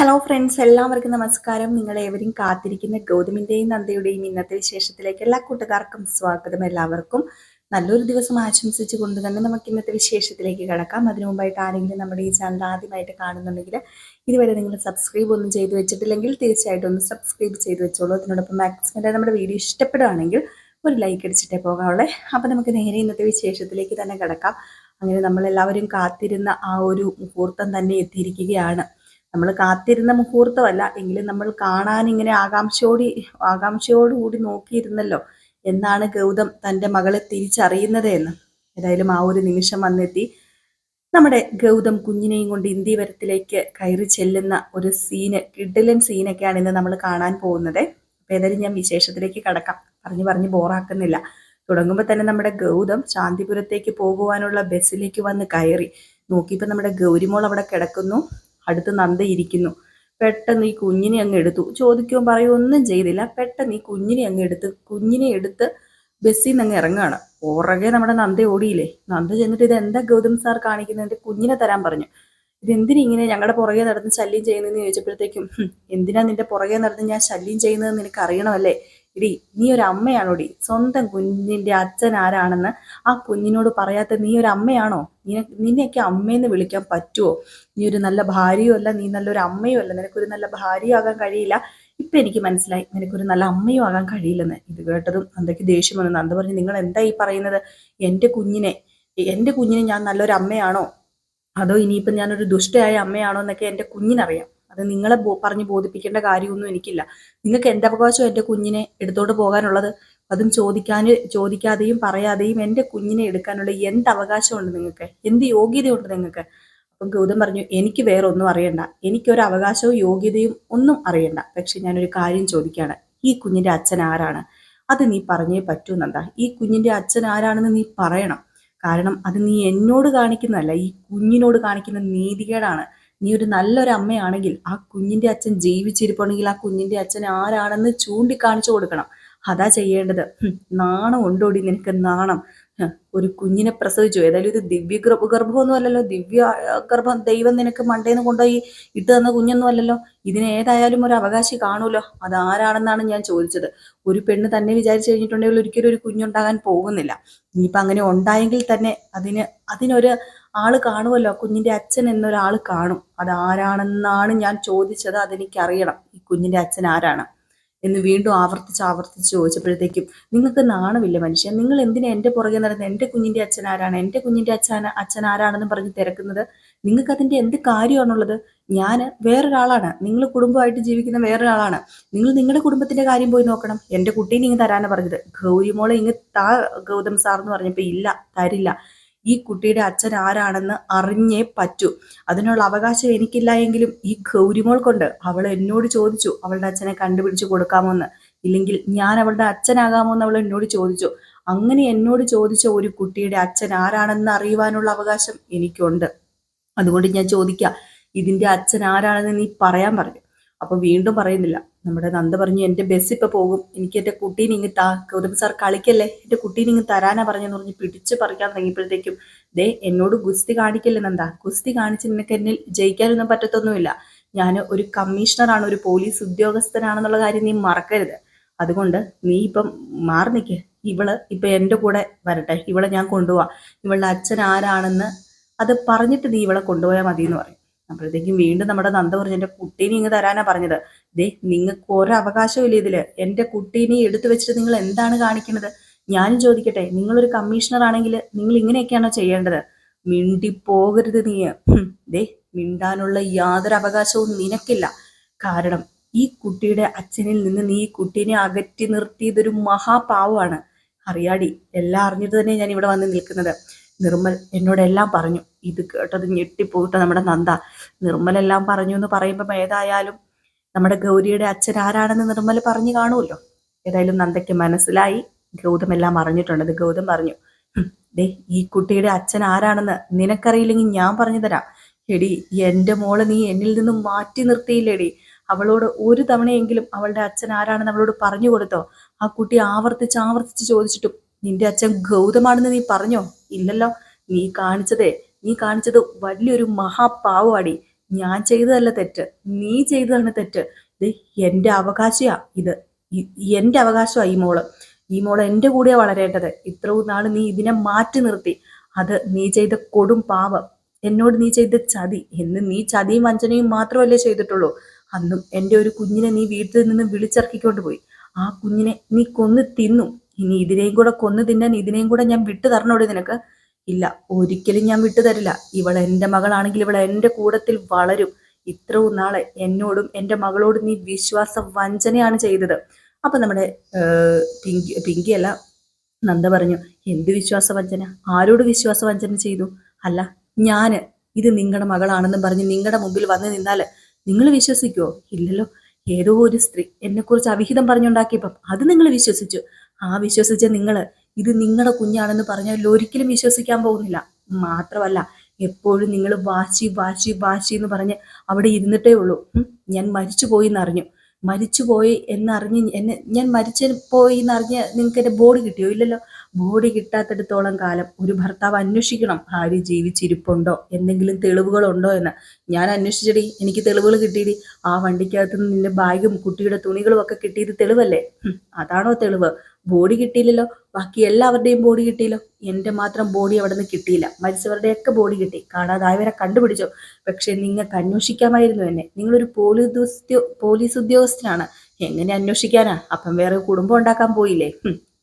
Hello friends എല്ലാവർക്കും നമസ്കാരം. നിങ്ങൾ ഏവരും കാത്തിരിക്കുന്ന ഗൗതമിന്റെയും നന്ദയുടെയും ഇന്നത്തെ വിശേഷത്തിലേക്ക് എല്ലാ കൂട്ടുകാർക്കും സ്വാഗതം എല്ലാവർക്കും. നല്ലൊരു ദിവസം ആശംസിച്ചു കൊണ്ട് തന്നെ നമുക്ക് ഇന്നത്തെ വിശേഷത്തിലേക്ക് കിടക്കാം. അതിനു മുമ്പായിട്ട് ആരെങ്കിലും നമ്മുടെ ഈ ചാനൽ ആദ്യമായിട്ട് കാണുന്നുണ്ടെങ്കിൽ ഇതുവരെ നിങ്ങൾ സബ്സ്ക്രൈബ് ഒന്നും ചെയ്തു വെച്ചിട്ടില്ലെങ്കിൽ തീർച്ചയായിട്ടും ഒന്ന് സബ്സ്ക്രൈബ് ചെയ്ത് വെച്ചോളൂ. അതിനോടൊപ്പം മാക്സിമം നമ്മുടെ വീഡിയോ ഇഷ്ടപ്പെടുകയാണെങ്കിൽ ഒരു ലൈക്ക് അടിച്ചിട്ടേ പോകാവുള്ളേ. അപ്പം നമുക്ക് നേരെ ഇന്നത്തെ വിശേഷത്തിലേക്ക് തന്നെ കിടക്കാം. അങ്ങനെ നമ്മളെല്ലാവരും കാത്തിരുന്ന ആ ഒരു മുഹൂർത്തം തന്നെ എത്തിയിരിക്കുകയാണ്. നമ്മൾ കാത്തിരുന്ന മുഹൂർത്തമല്ല. എങ്കിലും നമ്മൾ കാണാൻ ഇങ്ങനെ ആകാംക്ഷയോടി ആകാംക്ഷയോടുകൂടി നോക്കിയിരുന്നല്ലോ എന്നാണ് ഗൗതം തന്റെ മകളെ തിരിച്ചറിയുന്നത് എന്ന്. ഏതായാലും ആ ഒരു നിമിഷം വന്നെത്തി. നമ്മുടെ ഗൗതം കുഞ്ഞിനെയും കൊണ്ട് ഇന്ത്യ വരത്തിലേക്ക് കയറി ചെല്ലുന്ന ഒരു സീന് കിഡിലൻ സീനൊക്കെയാണ് ഇന്ന് നമ്മൾ കാണാൻ പോകുന്നത്. അപ്പോൾ ഏതായാലും ഞാൻ വിശേഷത്തിലേക്ക് കടക്കാം. പറഞ്ഞു പറഞ്ഞ് ബോറാക്കുന്നില്ല. തുടങ്ങുമ്പോൾ തന്നെ നമ്മുടെ ഗൗതം ശാന്തിപുരത്തേക്ക് പോകുവാനുള്ള ബസ്സിലേക്ക് വന്ന് കയറി. നോക്കിയപ്പോൾ നമ്മുടെ ഗൗരിമോൾ അവിടെ കിടക്കുന്നു. അടുത്ത് നന്ദ ഇരിക്കുന്നു. പെട്ടെന്ന് ഈ കുഞ്ഞിനെ അങ്ങ് എടുത്തു. ചോദിക്കുകയും പറയുകയോ ഒന്നും ചെയ്തില്ല. പെട്ടെന്ന് ഈ കുഞ്ഞിനെ അങ്ങ് എടുത്ത് കുഞ്ഞിനെ എടുത്ത് ബസ്സിൽ നിന്ന് അങ്ങ് ഇറങ്ങുകയാണ്. പുറകെ നമ്മുടെ നന്ദ ഓടിയില്ലേ? നന്ദ ചെന്നിട്ട് ഇത് എന്താ ഗൗതം സാർ കാണിക്കുന്നത്? എന്റെ കുഞ്ഞിനെ തരാൻ പറഞ്ഞു. ഇതെന്തിനാ ഇങ്ങനെ ഞങ്ങളുടെ പുറകെ നടന്ന് ശല്യം ചെയ്യുന്നതെന്ന് ചോദിച്ചപ്പോഴത്തേക്കും എന്തിനാ നിന്റെ പുറകെ നടന്ന് ഞാൻ ശല്യം ചെയ്യുന്നതെന്ന് നിനക്ക് അറിയണമല്ലേ? ഇടി നീ ഒരു അമ്മയാണോടി? സ്വന്തം കുഞ്ഞിന്റെ അച്ഛൻ ആരാണെന്ന് ആ കുഞ്ഞിനോട് പറയാത്ത നീ ഒരു അമ്മയാണോ? നിന നിന്നെയൊക്കെ അമ്മയെന്ന് വിളിക്കാൻ പറ്റുമോ നീ ഒരു നല്ല ഭാര്യയോ അല്ല നീ നല്ലൊരു അമ്മയോ അല്ല നിനക്കൊരു നല്ല ഭാര്യയാകാൻ കഴിയില്ല. ഇപ്പൊ എനിക്ക് മനസ്സിലായി നിനക്കൊരു നല്ല അമ്മയോ ആകാൻ കഴിയില്ലെന്ന്. ഇത് കേട്ടതും നന്ദയ്ക്ക് ദേഷ്യം വന്നു. നന്ദ പറഞ്ഞു നിങ്ങൾ എന്താ ഈ പറയുന്നത്? എന്റെ കുഞ്ഞിനെ എന്റെ കുഞ്ഞിനെ ഞാൻ നല്ലൊരു അമ്മയാണോ? അതോ ഇനിയിപ്പം ഞാനൊരു ദുഷ്ടയായ അമ്മയാണോ എന്നൊക്കെ എന്റെ കുഞ്ഞിനറിയാം. അത് നിങ്ങളെ പറഞ്ഞ് ബോധിപ്പിക്കേണ്ട കാര്യമൊന്നും എനിക്കില്ല. നിങ്ങൾക്ക് എന്റെ അവകാശം എന്റെ കുഞ്ഞിനെ എടുത്തോട്ട് പോകാനുള്ളത്? അതും ചോദിക്കാൻ ചോദിക്കാതെയും പറയാതെയും എന്റെ കുഞ്ഞിനെ എടുക്കാനുള്ള എന്ത് അവകാശമുണ്ട് നിങ്ങൾക്ക്? എന്ത് യോഗ്യതയുണ്ട് നിങ്ങൾക്ക്? അപ്പം ഗൗതം പറഞ്ഞു എനിക്ക് വേറെ ഒന്നും അറിയണ്ട. എനിക്കൊരു അവകാശവും യോഗ്യതയും ഒന്നും അറിയണ്ട. പക്ഷെ ഞാനൊരു കാര്യം ചോദിക്കുകയാണ് ഈ കുഞ്ഞിന്റെ അച്ഛൻ ആരാണ്? അത് നീ പറഞ്ഞേ പറ്റൂ ഈ കുഞ്ഞിന്റെ അച്ഛൻ ആരാണെന്ന് നീ പറയണം. കാരണം അത് നീ എന്നോട് കാണിക്കുന്നതല്ല ഈ കുഞ്ഞിനോട് കാണിക്കുന്ന നീതികേടാണ്. നീ ഒരു നല്ലൊരു അമ്മയാണെങ്കിൽ ആ കുഞ്ഞിന്റെ അച്ഛൻ ജീവിച്ചിരിപ്പുണ്ടെങ്കിൽ ആ കുഞ്ഞിന്റെ അച്ഛൻ ആരാണെന്ന് ചൂണ്ടിക്കാണിച്ചു കൊടുക്കണം. അതാ ചെയ്യേണ്ടത്. നാണം ഉണ്ടോടി നിനക്ക് നാണം? ഒരു കുഞ്ഞിനെ പ്രസവിച്ചു. ഏതായാലും ഇത് ദിവ്യ ഗർഭ ഗർഭമൊന്നും അല്ലല്ലോ. ദിവ്യ ഗർഭം ദൈവം നിനക്ക് മണ്ടേന്ന് കൊണ്ടുപോയി ഇട്ട് തന്ന കുഞ്ഞൊന്നും അല്ലല്ലോ. ഇതിന് ഏതായാലും ഒരു അവകാശി കാണൂലോ അത് ആരാണെന്നാണ് ഞാൻ ചോദിച്ചത്. ഒരു പെണ്ണ് തന്നെ വിചാരിച്ചു കഴിഞ്ഞിട്ടുണ്ടെങ്കിൽ ഒരിക്കലും ഒരു കുഞ്ഞുണ്ടാകാൻ പോകുന്നില്ല. ഇനിയിപ്പോൾ അങ്ങനെ ഉണ്ടായെങ്കിൽ തന്നെ അതിന് അതിനൊരു ആൾ കാണുമല്ലോ? കുഞ്ഞിന്റെ അച്ഛൻ എന്നൊരാൾ കാണും. അത് ആരാണെന്നാണ് ഞാൻ ചോദിച്ചത്. അതെനിക്കറിയണം. ഈ കുഞ്ഞിന്റെ അച്ഛൻ ആരാണ്? എന്ന് വീണ്ടും ആവർത്തിച്ച് ആവർത്തിച്ച് ചോദിച്ചപ്പോഴത്തേക്കും നിങ്ങൾക്ക് നാണമില്ല മനുഷ്യൻ നിങ്ങൾ എന്തിനാ എന്റെ പുറകെ നടന്ന് എന്റെ കുഞ്ഞിന്റെ അച്ഛൻ ആരാണ്? എന്റെ കുഞ്ഞിന്റെ അച്ഛൻ അച്ഛൻ ആരാണെന്ന് പറഞ്ഞ് തിരക്കുന്നത്? നിങ്ങൾക്ക് അതിന്റെ എന്ത് കാര്യമാണുള്ളത്? ഞാൻ വേറൊരാളാണ്. നിങ്ങൾ കുടുംബമായിട്ട് ജീവിക്കുന്ന വേറൊരാളാണ്. നിങ്ങൾ നിങ്ങളുടെ കുടുംബത്തിന്റെ കാര്യം പോയി നോക്കണം. എന്റെ കുട്ടീനെ ഇങ്ങ് തരാനാണ് പറഞ്ഞത്. ഗൗരിമോളെ ഇങ്ങ് താ ഗൗതം സാർ എന്ന് പറഞ്ഞപ്പോൾ ഇല്ല തരില്ല. ഈ കുട്ടിയുടെ അച്ഛൻ ആരാണെന്ന് അറിഞ്ഞേ പറ്റൂ. അതിനുള്ള അവകാശം എനിക്കില്ല എങ്കിലും ഈ ഗൗരിമോൾ കൊണ്ട് അവൾ എന്നോട് ചോദിച്ചു അവളുടെ അച്ഛനെ കണ്ടുപിടിച്ച് കൊടുക്കാമോന്ന്? ഇല്ലെങ്കിൽ ഞാൻ അവളുടെ അച്ഛനാകാമോന്ന് അവൾ എന്നോട് ചോദിച്ചു. അങ്ങനെ എന്നോട് ചോദിച്ച ഒരു കുട്ടിയുടെ അച്ഛൻ ആരാണെന്ന് അറിയുവാനുള്ള അവകാശം എനിക്കുണ്ട്. അതുകൊണ്ട് ഞാൻ ചോദിക്കാം ഇതിന്റെ അച്ഛൻ ആരാണെന്ന് നീ പറയാൻ പറഞ്ഞു. അപ്പൊ വീണ്ടും പറയുന്നില്ല. നമ്മുടെ നന്ദ പറഞ്ഞു എന്റെ ബസ് ഇപ്പൊ പോകും. എനിക്ക് എന്റെ കുട്ടീനെ ഇങ്ങ് താ. ഗൗതം സാർ കളിക്കല്ലേ? എന്റെ കുട്ടീനെ ഇങ്ങ് തരാനാ പറഞ്ഞെന്ന് പറഞ്ഞ് പിടിച്ച് പറിക്കാൻ തുടങ്ങിയപ്പോഴത്തേക്കും ദേ എന്നോട് ഗുസ്തി കാണിക്കല്ലേ നന്ദ? ഗുസ്തി കാണിച്ച് നിനക്ക് എന്നിൽ ജയിക്കാനൊന്നും പറ്റത്തൊന്നുമില്ല. ഞാൻ ഒരു കമ്മീഷണറാണ് ഒരു പോലീസ് ഉദ്യോഗസ്ഥനാണെന്നുള്ള കാര്യം നീ മറക്കരുത്. അതുകൊണ്ട് നീ ഇപ്പം മാറി നിൽക്ക് ഇവൾ ഇപ്പൊ എന്റെ കൂടെ വരട്ടെ. ഇവളെ ഞാൻ കൊണ്ടുപോവാം. ഇവളുടെ അച്ഛൻ ആരാണെന്ന് അത് പറഞ്ഞിട്ട് നീ ഇവളെ കൊണ്ടുപോയാൽ മതി എന്ന് പറയും. അപ്പോഴത്തേക്കും വീണ്ടും നമ്മുടെ നന്ദ പറഞ്ഞു എന്റെ കുട്ടീനെ ഇങ്ങ് തരാനാ പറഞ്ഞത്. ദേ നിങ്ങൾക്ക് ഒരു അവകാശവും ഇല്ല ഇതിൽ. എന്റെ കുട്ടീനെ എടുത്തു വെച്ചിട്ട് നിങ്ങൾ എന്താണ് കാണിക്കുന്നത്? ഞാനും ചോദിക്കട്ടെ നിങ്ങളൊരു കമ്മീഷണർ ആണെങ്കിൽ നിങ്ങൾ ഇങ്ങനെയൊക്കെയാണോ ചെയ്യേണ്ടത്? മിണ്ടി പോകരുത് നീ ദേ മിണ്ടാനുള്ള യാതൊരു അവകാശവും നിനക്കില്ല. കാരണം ഈ കുട്ടിയുടെ അച്ഛനിൽ നിന്ന് നീ ഈ കുട്ടീനെ അകറ്റി നിർത്തിയതൊരു മഹാപാവമാണ്. അറിയാടി എല്ലാം അറിഞ്ഞിട്ട് തന്നെ ഞാൻ ഇവിടെ വന്ന് നിൽക്കുന്നത്. നിർമ്മൽ എന്നോടെല്ലാം പറഞ്ഞു. ഇത് കേട്ടത് ഞെട്ടിപ്പോയിട്ട് നമ്മുടെ നന്ദ. നിർമ്മലെല്ലാം പറഞ്ഞു എന്ന് പറയുമ്പോൾ ഏതായാലും നമ്മുടെ ഗൗരിയുടെ അച്ഛൻ ആരാണെന്ന് നിർമ്മൽ പറഞ്ഞു കാണുമല്ലോ. ഏതായാലും നന്ദയ്ക്ക് മനസ്സിലായി. ഗൗതം എല്ലാം അറിഞ്ഞിട്ടുണ്ട് ഗൗതം പറഞ്ഞു ദേ ഈ കുട്ടിയുടെ അച്ഛൻ ആരാണെന്ന് നിനക്കറിയില്ലെങ്കിൽ ഞാൻ പറഞ്ഞു തരാം. എടി എന്റെ മോളെ നീ എന്നിൽ നിന്നും മാറ്റി നിർത്തിയില്ലേടി. അവളോട് ഒരു തവണയെങ്കിലും അവളുടെ അച്ഛൻ ആരാണെന്ന് അവളോട് പറഞ്ഞു കൊടുത്തോ. ആ കുട്ടി ആവർത്തിച്ച് ആവർത്തിച്ച് ചോദിച്ചിട്ടും നിന്റെ അച്ഛൻ ഗൗതമാണെന്ന് നീ പറഞ്ഞോ? ഇല്ലല്ലോ. നീ കാണിച്ചതേ നീ കാണിച്ചത് വലിയൊരു മഹാപാവാടി. ഞാൻ ചെയ്തതല്ല തെറ്റ്. നീ ചെയ്തതാണ് തെറ്റ്. ഇത് എന്റെ അവകാശയാ ഇത്. എന്റെ അവകാശമാ ഈ മോൾ. ഈ മോൾ എന്റെ കൂടെയാ വളരേണ്ടത്. ഇത്രയും നാൾ നീ ഇതിനെ മാറ്റി നിർത്തി. അത് നീ ചെയ്ത കൊടും പാപം. എന്നോട് നീ ചെയ്ത ചതി. എന്ന് നീ ചതിയും വഞ്ചനയും മാത്രമല്ലേ ചെയ്തിട്ടുള്ളൂ. അന്നും എന്റെ ഒരു കുഞ്ഞിനെ നീ വീട്ടിൽ നിന്ന് വിളിച്ചിറക്കിക്കൊണ്ട് പോയി. ആ കുഞ്ഞിനെ നീ കൊന്നു തിന്നു. ഇനി ഇതിനെയും കൂടെ കൊന്നു തിന്നാൻ ഇതിനെയും കൂടെ ഞാൻ വിട്ടു തരണോടി നിനക്ക്? ഇല്ല ഒരിക്കലും ഞാൻ വിട്ടു തരില്ല. ഇവൾ എന്റെ മകളാണെങ്കിൽ ഇവൾ എന്റെ കൂടത്തിൽ വളരും. ഇത്രയും നാളെ എന്നോടും എന്റെ മകളോടും നീ വിശ്വാസ വഞ്ചനയാണ് ചെയ്തത്. അപ്പൊ നമ്മുടെ പിങ്കി പിങ്കിയല്ല നന്ദ പറഞ്ഞു എന്ത് വിശ്വാസ വഞ്ചന? ആരോട് വിശ്വാസ വഞ്ചന ചെയ്തു? അല്ല ഞാൻ. ഇത് നിങ്ങളുടെ മകളാണെന്നും പറഞ്ഞ് നിങ്ങളുടെ മുമ്പിൽ വന്ന് നിന്നാൽ നിങ്ങൾ വിശ്വസിക്കുമോ ഇല്ലല്ലോ. ഏതോ ഒരു സ്ത്രീ എന്നെക്കുറിച്ച് അവിഹിതം പറഞ്ഞുണ്ടാക്കിയപ്പം അത് നിങ്ങൾ വിശ്വസിച്ചു. ആ വിശ്വസിച്ച നിങ്ങൾ ഇത് നിങ്ങളുടെ കുഞ്ഞാണെന്ന് പറഞ്ഞാൽ ഒരിക്കലും വിശ്വസിക്കാൻ പോകുന്നില്ല. മാത്രമല്ല എപ്പോഴും നിങ്ങൾ വാശി വാശി വാശി എന്ന് പറഞ്ഞ് അവിടെ ഇരുന്നിട്ടേ ഉള്ളൂ. ഞാൻ മരിച്ചു പോയി എന്നറിഞ്ഞു. മരിച്ചുപോയി എന്നറിഞ്ഞ് എന്നെ ഞാൻ മരിച്ചു പോയി എന്നറിഞ്ഞ് നിങ്ങൾക്ക് എന്റെ ബോഡി കിട്ടിയോ? ഇല്ലല്ലോ. ബോഡി കിട്ടാത്തിടത്തോളം കാലം ഒരു ഭർത്താവ് അന്വേഷിക്കണം. ഭാര്യ ജീവിച്ചിരിപ്പുണ്ടോ? എന്തെങ്കിലും തെളിവുകളുണ്ടോ എന്ന്. ഞാൻ അന്വേഷിച്ചടി എനിക്ക് തെളിവുകൾ കിട്ടിയിടി. ആ വണ്ടിക്കകത്ത് നിന്റെ ബാഗും കുട്ടിയുടെ തുണികളും ഒക്കെ കിട്ടിയത് തെളിവല്ലേ? അതാണോ തെളിവ്? ബോഡി കിട്ടിയില്ലല്ലോ. ബാക്കി എല്ലാവരുടെയും ബോഡി കിട്ടിയല്ലോ. എന്റെ മാത്രം ബോഡി അവിടെ നിന്ന് കിട്ടിയില്ല. മരിച്ചവരുടെയൊക്കെ ബോഡി കിട്ടി. കാണാതായവരെ കണ്ടുപിടിച്ചു. പക്ഷെ നിങ്ങൾക്ക് അന്വേഷിക്കാമായിരുന്നു എന്നെ. നിങ്ങളൊരു പോലീസ് ഉദ്യോ- പോലീസ് ഉദ്യോഗസ്ഥനാണ് എങ്ങനെ അന്വേഷിക്കാനാ? അപ്പം വേറെ കുടുംബം ഉണ്ടാക്കാൻ പോയില്ലേ?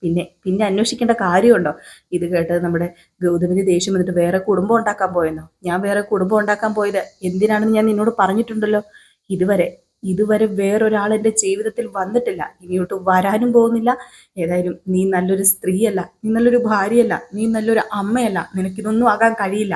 പിന്നെ പിന്നെ അന്വേഷിക്കേണ്ട കാര്യമുണ്ടോ? ഇത് കേട്ട് നമ്മുടെ ഗൗതമിന് ദേഷ്യം വന്നിട്ട് വേറെ കുടുംബം ഉണ്ടാക്കാൻ പോയെന്നോ? ഞാൻ വേറെ കുടുംബം ഉണ്ടാക്കാൻ പോയത് എന്തിനാണെന്ന് ഞാൻ നിന്നോട് പറഞ്ഞിട്ടുണ്ടല്ലോ. ഇതുവരെ ഇതുവരെ വേറൊരാൾ എന്റെ ജീവിതത്തിൽ വന്നിട്ടില്ല. ഇനിയോട്ട് വരാനും പോകുന്നില്ല. ഏതായാലും നീ നല്ലൊരു സ്ത്രീയല്ല നീ നല്ലൊരു ഭാര്യയല്ല നീ നല്ലൊരു അമ്മയല്ല. നിനക്കിതൊന്നും ആകാൻ കഴിയില്ല.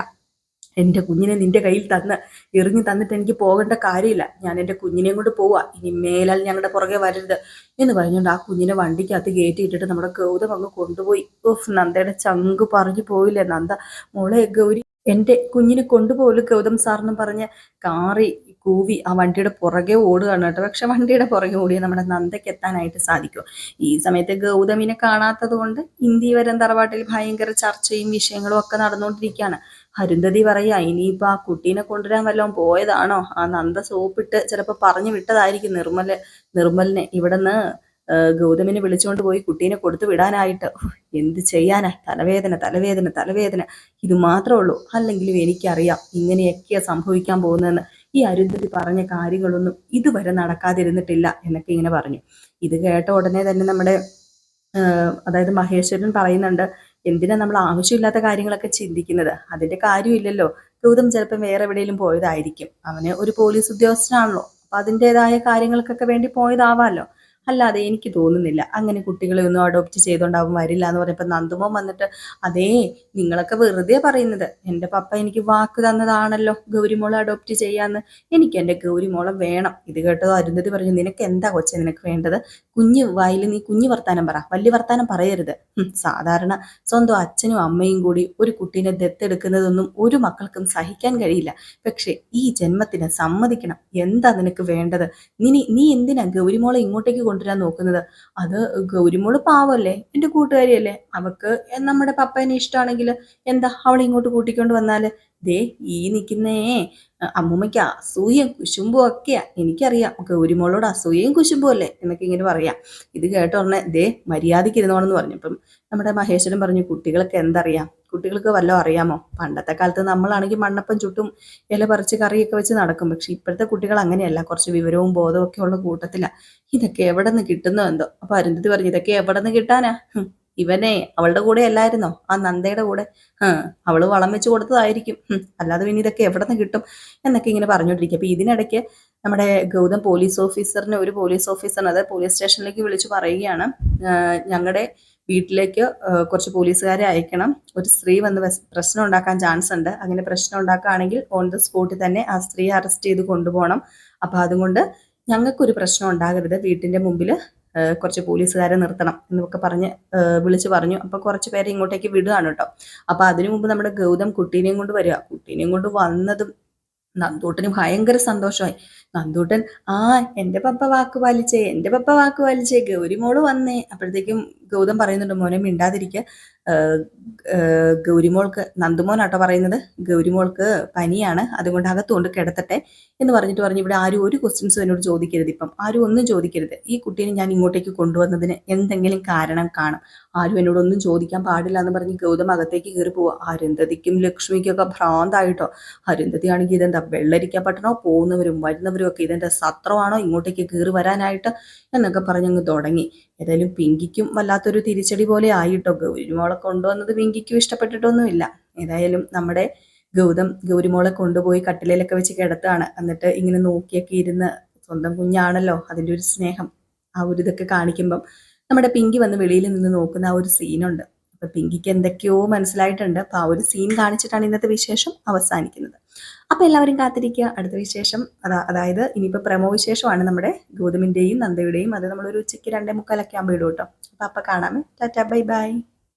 എന്റെ കുഞ്ഞിനെ നിന്റെ കയ്യിൽ തന്ന് എറിഞ്ഞു തന്നിട്ട് എനിക്ക് പോകേണ്ട കാര്യമില്ല. ഞാൻ എന്റെ കുഞ്ഞിനെയും കൊണ്ട് പോവാ. ഇനി മേലാൽ ഞങ്ങളുടെ പുറകെ വരരുത് എന്ന് പറഞ്ഞുകൊണ്ട് ആ കുഞ്ഞിനെ വണ്ടിക്കകത്ത് കയറ്റി ഇട്ടിട്ട് നമ്മുടെ ഗൗതം അങ്ങ് കൊണ്ടുപോയി. ഓഫ് നന്ദയുടെ ചങ്ക് പറഞ്ഞു പോയില്ലേ നന്ദ. മോളെ ഗൗരി എന്റെ കുഞ്ഞിനെ കൊണ്ടുപോലും ഗൗതം സാറിനും പറഞ്ഞ് കാറി കൂവി ആ വണ്ടിയുടെ പുറകെ ഓടുകയാണ് കേട്ടോ. പക്ഷെ വണ്ടിയുടെ പുറകെ ഓടിയ നമ്മുടെ നന്ദയ്ക്ക് എത്താനായിട്ട് സാധിക്കും. ഈ സമയത്ത് ഗൗതമിനെ കാണാത്തത് കൊണ്ട് ഇന്ത്യവരം തറവാട്ടിൽ ഭയങ്കര ചർച്ചയും വിഷയങ്ങളും ഒക്കെ നടന്നുകൊണ്ടിരിക്കുകയാണ്. അരുന്ധതി പറയാ ഇനിയിപ്പോ ആ കുട്ടീനെ കൊണ്ടുവരാൻ വല്ലതും പോയതാണോ? ആ നന്ദ സോപ്പിട്ട് ചിലപ്പോൾ പറഞ്ഞു വിട്ടതായിരിക്കും നിർമ്മൽ നിർമ്മലിനെ. ഇവിടുന്ന് ഗൗതമിനെ വിളിച്ചുകൊണ്ട് പോയി കുട്ടീനെ കൊടുത്തു വിടാനായിട്ട്. എന്ത് ചെയ്യാനാ? തലവേദന തലവേദന തലവേദന. ഇത് മാത്രമേ ഉള്ളൂ. അല്ലെങ്കിലും എനിക്കറിയാം ഇങ്ങനെയൊക്കെയാ സംഭവിക്കാൻ പോകുന്നതെന്ന്. ഈ അരുന്ധതി പറഞ്ഞ കാര്യങ്ങളൊന്നും ഇതുവരെ നടക്കാതിരുന്നിട്ടില്ല എന്നൊക്കെ ഇങ്ങനെ പറഞ്ഞു. ഇത് കേട്ട ഉടനെ തന്നെ നമ്മുടെ അതായത് മഹേശ്വരൻ പറയുന്നുണ്ട് എന്തിനാ നമ്മൾ ആവശ്യമില്ലാത്ത കാര്യങ്ങളൊക്കെ ചിന്തിക്കുന്നത്? അതിന്റെ കാര്യമില്ലല്ലോ. ഗൗതം ചിലപ്പോൾ വേറെ എവിടെയെങ്കിലും പോയതായിരിക്കും. അവന് ഒരു പോലീസ് ഉദ്യോഗസ്ഥനാണല്ലോ. അപ്പൊ അതിന്റെതായ കാര്യങ്ങൾക്കൊക്കെ വേണ്ടി പോയതാവാമല്ലോ അല്ലാതെ എനിക്ക് തോന്നുന്നില്ല. അങ്ങനെ കുട്ടികളെ ഒന്നും അഡോപ്റ്റ് ചെയ്തോണ്ടാവും വരില്ല എന്ന് പറഞ്ഞപ്പോൾ നന്ദുമോൻ വന്നിട്ട് അതേ നിങ്ങളൊക്കെ വെറുതെ പറയുന്നത്. എന്റെ പപ്പ എനിക്ക് വാക്ക് തന്നതാണല്ലോ ഗൗരിമോളെ അഡോപ്റ്റ് ചെയ്യാന്ന്. എനിക്ക് എന്റെ ഗൗരിമോളെ വേണം. ഇത് കേട്ടതോ അരുന്ധതി പറഞ്ഞു നിനക്ക് എന്താ കൊച്ചെ നിനക്ക് വേണ്ടത്? കുഞ്ഞ് വായിൽ നീ കുഞ്ഞു വർത്താനം പറ. വലിയ വർത്താനം പറയരുത്. സാധാരണ സ്വന്തം അച്ഛനും അമ്മയും കൂടി ഒരു കുട്ടീനെ ദത്തെടുക്കുന്നതൊന്നും ഒരു മക്കൾക്കും സഹിക്കാൻ കഴിയില്ല. പക്ഷെ ഈ ജന്മത്തിന് സമ്മതിക്കണം. എന്താ നിനക്ക് വേണ്ടത്? നീ നീ എന്തിനാ ഗൗരിമോളെ ഇങ്ങോട്ടേക്ക് കൊണ്ടുവരാൻ നോക്കുന്നത്. അത് ഗൗരിമോൾ പാവല്ലേ? എന്റെ കൂട്ടുകാരിയല്ലേ? അവക്ക് നമ്മുടെ പപ്പേനെ ഇഷ്ടമാണെങ്കിൽ എന്താ അവളെ ഇങ്ങോട്ട് കൂട്ടിക്കൊണ്ട് വന്നാൽ? ദേ ഈ നിൽക്കുന്നേ അമ്മൂമ്മയ്ക്ക് അസൂയയും കുശുമ്പും ഒക്കെയാ. എനിക്കറിയാം. ഒക്കെ ഒരു മോളോട് അസൂയയും കുശുമ്പും അല്ലേ? എന്നൊക്കെ ഇങ്ങനെ പറയാം. ഇത് കേട്ട ഉടനെ ദേ മര്യാദയ്ക്ക് ഇരുന്നോണെന്ന് പറഞ്ഞു. അപ്പം നമ്മുടെ മഹേശ്വരൻ പറഞ്ഞു കുട്ടികൾക്ക് എന്തറിയാം? കുട്ടികൾക്ക് വല്ലതും അറിയാമോ? പണ്ടത്തെ കാലത്ത് നമ്മളാണെങ്കിൽ മണ്ണപ്പം ചുട്ടും ഇല പറിച്ച് കറിയൊക്കെ വെച്ച് നടക്കും. പക്ഷെ ഇപ്പോഴത്തെ കുട്ടികൾ അങ്ങനെയല്ല. കുറച്ച് വിവരവും ബോധവും ഒക്കെ ഉള്ള കൂട്ടത്തില. ഇതൊക്കെ എവിടെ നിന്ന് കിട്ടുന്നോ എന്തോ? അപ്പൊ അരുന്ധതി പറഞ്ഞു ഇതൊക്കെ എവിടെ നിന്ന് കിട്ടാനാ ഇവനെ അവളുടെ കൂടെ അല്ലായിരുന്നോ? ആ നന്ദയുടെ കൂടെ. ആ അവൾ വളം വെച്ച് കൊടുത്തതായിരിക്കും. അല്ലാതെ പിന്നെ ഇതൊക്കെ എവിടെ നിന്ന് കിട്ടും എന്നൊക്കെ ഇങ്ങനെ പറഞ്ഞുകൊണ്ടിരിക്കും അപ്പൊ ഇതിനിടയ്ക്ക് നമ്മുടെ ഗൗതം പോലീസ് ഓഫീസറിനെ ഒരു പോലീസ് ഓഫീസറിനെ അതായത് പോലീസ് സ്റ്റേഷനിലേക്ക് വിളിച്ച് പറയുകയാണ്. ഞങ്ങളുടെ വീട്ടിലേക്ക് കുറച്ച് പോലീസുകാരെ അയക്കണം. ഒരു സ്ത്രീ വന്ന് പ്രശ്നം ഉണ്ടാക്കാൻ ചാൻസ് ഉണ്ട്. അങ്ങനെ പ്രശ്നം ഉണ്ടാക്കുകയാണെങ്കിൽ ഓൺ ദ സ്പോട്ടിൽ തന്നെ ആ സ്ത്രീയെ അറസ്റ്റ് ചെയ്ത് കൊണ്ടുപോകണം. അപ്പൊ അതുകൊണ്ട് ഞങ്ങൾക്കൊരു പ്രശ്നം ഉണ്ടാകരുത്. വീട്ടിന്റെ മുമ്പിൽ കുറച്ച് പോലീസുകാരെ നിർത്തണം എന്നൊക്കെ പറഞ്ഞ് വിളിച്ച് പറഞ്ഞു. അപ്പൊ കുറച്ച് പേരെ ഇങ്ങോട്ടേക്ക് വിടുകയാണ് കേട്ടോ. അപ്പൊ അതിനു മുമ്പ് നമ്മുടെ ഗൗതം കുട്ടീനെയും കൊണ്ട് വരിക. കുട്ടീനെയും കൊണ്ട് വന്നതും നന്ദൂട്ടന് ഭയങ്കര സന്തോഷമായി. നന്ദൂട്ടൻ ആ എന്റെ പപ്പ വാക്ക് പാലിച്ചേ എന്റെ പപ്പ വാക്ക് പാലിച്ചേ ഗൗരിമോൾ വന്നേ. അപ്പോഴത്തേക്കും ഗൗതം പറയുന്നുണ്ട് മോനെ മിണ്ടാതിരിക്കുക ഗൗരിമോൾക്ക് നന്ദുമോനാട്ടോ പറയുന്നത് ഗൗരിമോൾക്ക് പനിയാണ് അതുകൊണ്ട് അകത്തുകൊണ്ട് കിടത്തട്ടെ എന്ന് പറഞ്ഞിട്ട് പറഞ്ഞു ഇവിടെ ആരും ഒരു ക്വസ്റ്റ്യൻസും എന്നോട് ചോദിക്കരുത് ഇപ്പം. ആരും ഒന്നും ചോദിക്കരുത്. ഈ കുട്ടീനെ ഞാൻ ഇങ്ങോട്ടേക്ക് കൊണ്ടുവന്നതിന് എന്തെങ്കിലും കാരണം കാണും. ആരും എന്നോടൊന്നും ചോദിക്കാൻ പാടില്ല എന്ന് പറഞ്ഞ് ഗൗതം അകത്തേക്ക് കയറി പോവുക അരുന്ധതിക്കും ലക്ഷ്മിക്കൊക്കെ ഭ്രാന്തായിട്ടോ. അരുന്ധതി ആണെങ്കിൽ ഇതെന്താ വെള്ളരിക്കാൻ പറ്റണോ പോകുന്നവരും വരുന്നവരും ഒക്കെ ഇതിന്റെ സത്രമാണോ ഇങ്ങോട്ടേക്ക് കയറി വരാനായിട്ട് എന്നൊക്കെ പറഞ്ഞങ്ങ് തുടങ്ങി. ഏതായാലും പിങ്കിക്കും വല്ലാത്തൊരു തിരിച്ചടി പോലെ ആയിട്ടോ. ഗൗരിമോളെ കൊണ്ടുവന്നത് പിങ്കിക്കും ഇഷ്ടപ്പെട്ടിട്ടൊന്നുമില്ല. ഏതായാലും നമ്മുടെ ഗൗതം ഗൗരിമോളെ കൊണ്ടുപോയി കട്ടിലയിലൊക്കെ വെച്ച് കിടത്താണ് എന്നിട്ട് ഇങ്ങനെ നോക്കിയൊക്കെ ഇരുന്ന് സ്വന്തം കുഞ്ഞാണല്ലോ അതിന്റെ ഒരു സ്നേഹം. ആ ഒരു ഇതൊക്കെ കാണിക്കുമ്പം നമ്മുടെ പിങ്കി വന്ന് വെളിയിൽ നിന്ന് നോക്കുന്ന ആ ഒരു സീനുണ്ട് അപ്പൊ പിങ്കിക്ക് എന്തൊക്കെയോ മനസ്സിലായിട്ടുണ്ട്. അപ്പൊ ആ ഒരു സീൻ കാണിച്ചിട്ടാണ് ഇന്നത്തെ വിശേഷം അവസാനിക്കുന്നത്. അപ്പൊ എല്ലാവരും കാത്തിരിക്കുക. അടുത്ത വിശേഷം അതാ അതായത് ഇനിയിപ്പോ പ്രമോ വിശേഷമാണ് നമ്മുടെ ഗോതമിന്റെയും നന്ദയുടെയും. അത് നമ്മളൊരു ഉച്ചയ്ക്ക് രണ്ടേ മുക്കാലൊക്കെ ആകുമ്പോൾ ഇടും കേട്ടോ. അപ്പൊ അപ്പൊ കാണാമേ ടാറ്റാ ബൈ ബൈ.